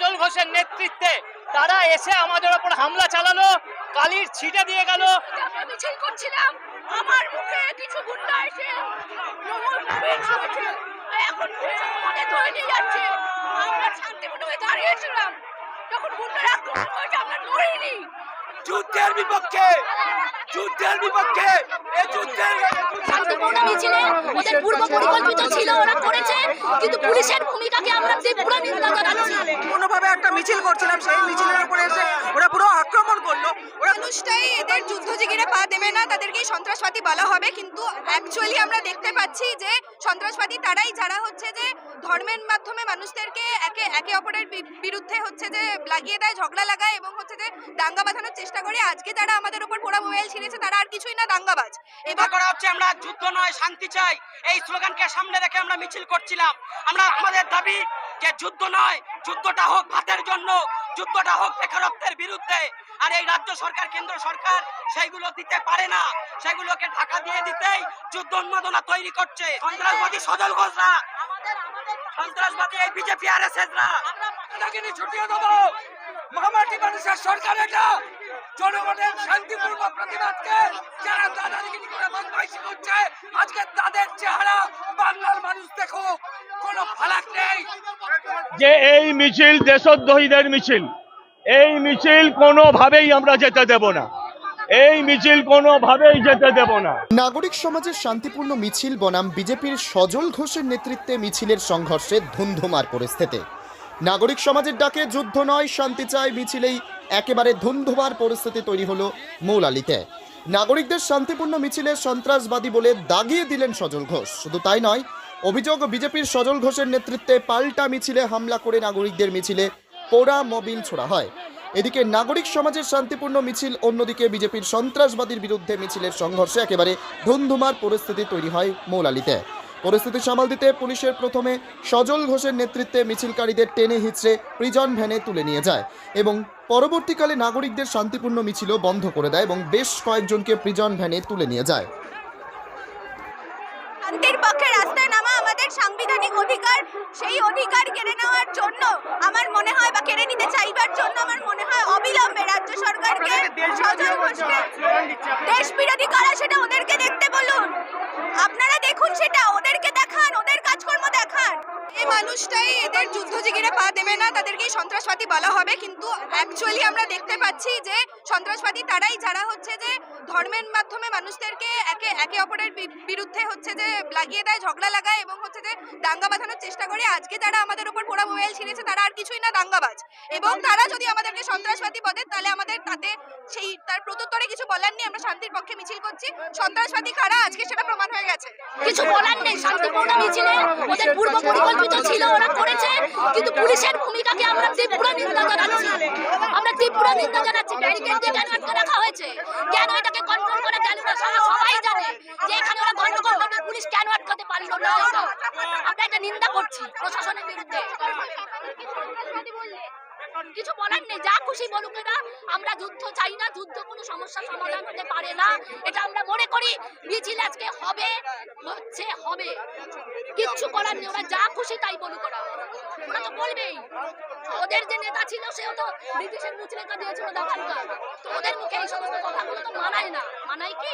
সজল ঘোষের নেতৃত্বে তারা এসে আমাদের ওপর হামলা চালালো কালির ছিটে দিয়ে গেল। আমরা মিছিল করছিলাম আমার মুখে কিছু গুন্ডা এসে এখন আমাদের ধরে নিয়ে যাচ্ছে। আমরা শান্তিপূর্ণভাবে দাঁড়িয়েছিলাম যখন গুন্ডারা আক্রমণ করেছে আমরা যুদ্ধের বিপক্ষে যুদ্ধের বিপক্ষে এই যুদ্ধের শান্তিপূর্ণ মিছিলে ওদের পূর্ব পরিকল্পিত ছিল ওরা করেছে। কিন্তু পুলিশের ভূমিকাকে আমরা তীব্র নিন্দা জানাচ্ছি। কোনোভাবে একটা মিছিল করছিলাম সেই মিছিলের উপরে এসে ওরা পুরো আক্রমণ করল ওরা মানুষটাই এদের যুদ্ধজিগিরে পা দেবে না, তাদেরকেই সন্ত্রাসবাদী বলা হবে। কিন্তু অ্যাকচুয়ালি আমরা দেখতে পাচ্ছি যে সন্ত্রাসবাদী তারাই যারা হচ্ছে যে ধর্মের মাধ্যমে মানুষদেরকে একে একে অপরের বিরুদ্ধে হচ্ছে যে লাগিয়ে দেয়, ঝগড়া লাগায় এবং হচ্ছে যে দাঙ্গা বাঁধানোর চেষ্টা করে। আজকে যারা আমাদের উপর পোড়া মোবাইল ছিঁড়েছে, তারা আর কিছুই না, দাঙ্গাবাজ। এটা করা হচ্ছে, আমরা যুদ্ধ নয়, শান্তি চাই। এই স্লোগানকে সামনে রেখে আমরা মিছিল করছিলাম। আমরা, আমাদের দাবি যে যুদ্ধ নয়, যুদ্ধটা হোক ভাতের জন্য। যুদ্ধটা হোক বেকারত্বের বিরুদ্ধে আর এই রাজ্য সরকার কেন্দ্র সরকার সেইগুলো দিতে পারে না। সেগুলোকে ঢাকা দিয়ে দিতেই যুদ্ধ উন্মাদনা তৈরি করছে। সন্ত্রাসবাদী সজল ঘোষরা। সন্ত্রাসবাদী এই বিজেপি আর এস এসরা ছুটিয়ে দেবো। মহামারী মানুষের সরকার এটা জনগণের শান্তিপূর্ণ প্রতিবাদকে যারা দাদাগিরি করে বদমাইশি করছে আজকে তাদের চেহারা বাংলার মানুষ দেখুক কোনো ফালাক নেই। যে এই মিছিল দেশদ্রোহীদের মিছিল এই মিছিল কোনোভাবেই আমরা যেতে দেব না। এই মিছিল কোনোভাবেই যেতে দেব না। নাগরিক সমাজের শান্তিপূর্ণ মিছিল বনাম বিজেপির সজল ঘোষের নেতৃত্বে মিছিলের সংঘর্ষে ধুন্ধুমার পরিস্থিতি। নাগরিক সমাজের ডাকে যুদ্ধ নয় শান্তি চাই মিছিলেই একেবারে ধুন্ধুমার পরিস্থিতি তৈরি হলো মৌলালিতে। নাগরিকদের শান্তিপূর্ণ মিছিলে সন্ত্রাসবাদী বলে দাগিয়ে দিলেন সজল ঘোষ। শুধু তাই নয়, অভিযোগ বিজেপির সজল ঘোষের নেতৃত্বে পাল্টা মিছিলে হামলা করে নাগরিকদের মিছিলে পোড়া মবিল ছোড়া হয়। এদিকে নাগরিক সমাজের শান্তিপূর্ণ মিছিল, অন্যদিকে বিজেপির সন্ত্রাসবাদীর বিরুদ্ধে মিছিলের সংঘর্ষে একেবারে ধুমধুমার পরিস্থিতি তৈরি হয় মৌলালিতে। পরিস্থিতি সামাল দিতে পুলিশের প্রথমে সজল ঘোষের নেতৃত্বে মিছিলকারীদের টেনে হিচড়ে প্রিজন ভ্যানে তুলে নিয়ে যায় এবং পরবর্তীকালে নাগরিকদের শান্তিপূর্ণ মিছিলও বন্ধ করে দেয় এবং বেশ কয়েকজনকে প্রিজন ভ্যানে তুলে নিয়ে যায়। শান্তির পক্ষে রাস্তায় নামা আমাদের সাংবিধানিক অধিকার সেই অধিকার কেড়ে নেওয়ার জন্য আমার মনে হয় বা কেড়ে নিতে চাইবার জন্য আমার মনে হয় অবিলম্বে রাজ্য সরকারকে দেশ বিরোধী কারা সেটা ওদেরকে দেখতে বলুন। আপনারা মানুষটাই এদের যুদ্ধ জিগিরে পা দেবে না, তাদেরকেই সন্ত্রাসবাদী বলা হবে। কিন্তু অ্যাকচুয়ালি আমরা দেখতে পাচ্ছি যে সন্ত্রাসবাদী তারাই যারা হচ্ছে যে ধর্মের মাধ্যমে মানুষদেরকে একে একে অপরের বিরুদ্ধে হচ্ছে যে লাগিয়ে দেয়, ঝগড়া লাগায় এবং হচ্ছে যে দাঙ্গা বাঁধানোর চেষ্টা করে। আজকে যারা আমাদের উপর পোড়া মোবাইল ছিঁড়েছে, তারা আর কিছুই না, দাঙ্গাবাজ। এবং তারা যদি আমাদেরকে সন্ত্রাসবাদী বলে, তাহলে আমাদের তাতে সেই, তার প্রত্যুত্তরে কিছু বলার নেই। আমরা শান্তির পক্ষে মিছিল করছি। সন্ত্রাসবাদী কারা? আজকে সেটা প্রমাণ হয়ে গেছে। কিছু বলার নেই। শান্তিপূর্ণ মিছিলে ওদের পূর্ব পরিকল্পিত ছিল, ওরা করেছে। কিন্তু পুলিশের ভূমিকাকে আমরা তীব্র নিন্দা নিন্দা জানাচ্ছি, ব্যারিকেড দিয়ে আটকে রাখা হয়েছে। কেন এটাকে কন্ট্রোল করা গেল না সবাই জানে যে এখানে ওরা গন্ডগোল করবে পুলিশ কেন আটকাতে পারল না? আমরা এটা নিন্দা করছি প্রশাসনের বিরুদ্ধে। কিছু বলার নেই, যা খুশি বলুক এরা। আমরা যুদ্ধ চাই না, যুদ্ধ কোনো সমস্যা সমাধান হতে পারে না। এটা আমরা মনে করি, মিছিল আজকে হবে, হচ্ছে হবে। কিচ্ছু করার নেই, ওরা যা খুশি তাই বলুক ওরা। ওরা তো বলবেই। ওদের যে নেতা ছিল, সেও তো ব্রিটিশের দিয়েছিল তো ওদের মুখে এই সমস্ত কথাগুলো তো মানায় না। মানায় কি?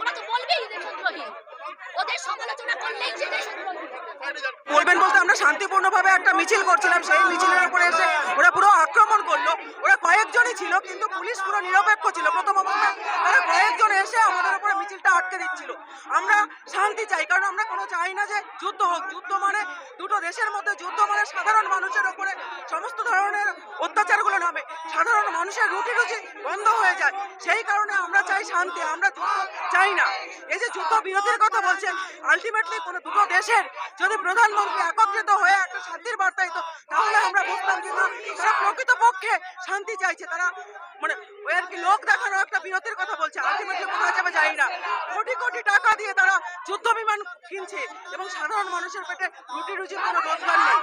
ওরা তো বলবেই দেশদ্রোহী। ওদের সমালোচনা করলেই যে দেশদ্রোহী। বলবেন বলতে আমরা শান্তিপূর্ণভাবে একটা মিছিল করছিলাম। সেই মিছিলের উপরে এসে ওরা পুরো আক্রমণ করল। ওরা কয়েকজনই ছিল, কিন্তু পুলিশ পুরো নিরপেক্ষ ছিল। প্রথম অবস্থায় তারা কয়েকজন এসে আমাদের উপরে মিছিলটা আটকে দিচ্ছিল। আমরা শান্তি চাই, কারণ আমরা কোনো চাই না যে যুদ্ধ হোক। যুদ্ধ মানে দুটো দেশের মধ্যে যুদ্ধ মানে সাধারণ মানুষের ওপরে সমস্ত ধরনের অত্যাচারগুলো নামে সাধারণ মানুষের রুটি রুচি বন্ধ হয়ে যায়। সেই কারণে আমরা চাই শান্তি, আমরা যুদ্ধ চাই না। এই যে যুদ্ধ বিরতির কথা বলছেন আলটিমেটলি কোনো দুটো দেশের যদি প্রধানমন্ত্রী একত্রিত হয়ে একটা শান্তির বার্তা দিত, তাহলে আমরা বুঝতাম যে না, তারা প্রকৃতপক্ষে শান্তি চাইছে। তারা মানে ওই আর কি লোক দেখানো একটা বিরতির কথা বলছে আলটিমেটলি কোথায় যাবে জানি না। কোটি কোটি টাকা দিয়ে তারা যুদ্ধ বিমান কিনছে এবং সাধারণ মানুষের পেটে রুটি রুজির কোনো রোজগার নেই।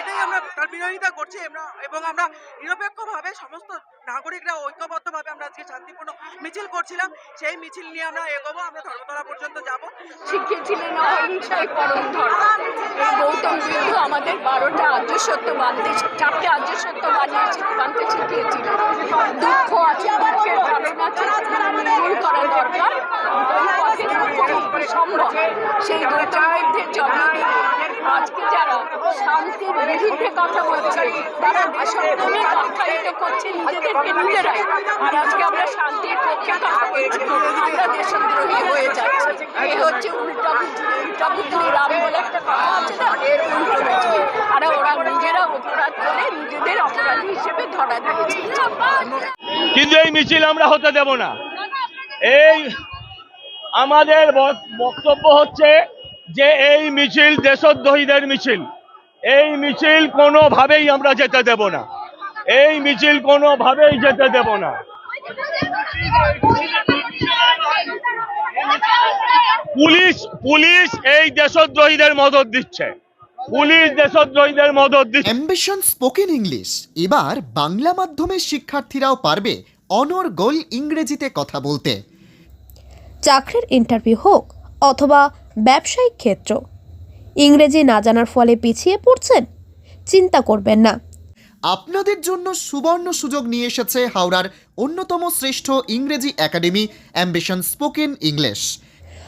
এটাই আমরা বিরোধিতা করছি এবং আমরা নিরপেক্ষভাবে সমস্ত নাগরিকরা ঐক্যবদ্ধভাবে আমরা আজকে শান্তিপূর্ণ মিছিল করছিলাম। সেই মিছিল নিয়ে আমরা এগোবো, আমরা ধর্মতলা পর্যন্ত যাব। আমাদের বারোটা সত্য মানতে চারটে সত্য বানিয়েছে মানতে শিখিয়েছিল দুঃখ আছে দরকার। সম্ভব। সেই আজকে যারা শান্তির বিরুদ্ধে কথা বলছে, তারা আখ্যায়িত করছে, নিজেদেরকে নিজেরাই আর আজকে আমরা শান্তির পক্ষে কথা বলছি, আমরা দেশদ্রোহী হয়ে যাচ্ছে। এই হচ্ছে কিন্তু এই মিছিল আমরা হতে দেব না। এই আমাদের বক- বক্তব্য হচ্ছে যে এই মিছিল দেশদ্রোহীদের মিছিল এই মিছিল কোনোভাবেই আমরা যেতে দেব না। এই মিছিল কোনোভাবেই যেতে দেব না। পুলিশ পুলিশ এই দেশদ্রোহীদের মদত দিচ্ছে। পুলিশ দেশদ্রোহীদের মদত দিচ্ছে। অ্যাম্বিশন স্পোকেন ইংলিশ এবার বাংলা মাধ্যমের শিক্ষার্থীরাও পারবে অনর্গল ইংরেজিতে কথা বলতে। চাকরির ইন্টারভিউ হোক অথবা ব্যবসায়িক ক্ষেত্র। ইংরেজি না জানার ফলে পিছিয়ে পড়ছেন? চিন্তা করবেন না। আপনাদের জন্য সুবর্ণ সুযোগ নিয়ে এসেছে হাওড়ার অন্যতম শ্রেষ্ঠ ইংরেজি একাডেমি অ্যাম্বিশন স্পোকেন ইংলিশ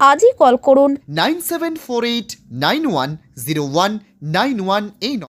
আজই কল করুন। Nine seven four eight nine one zero one nine one এই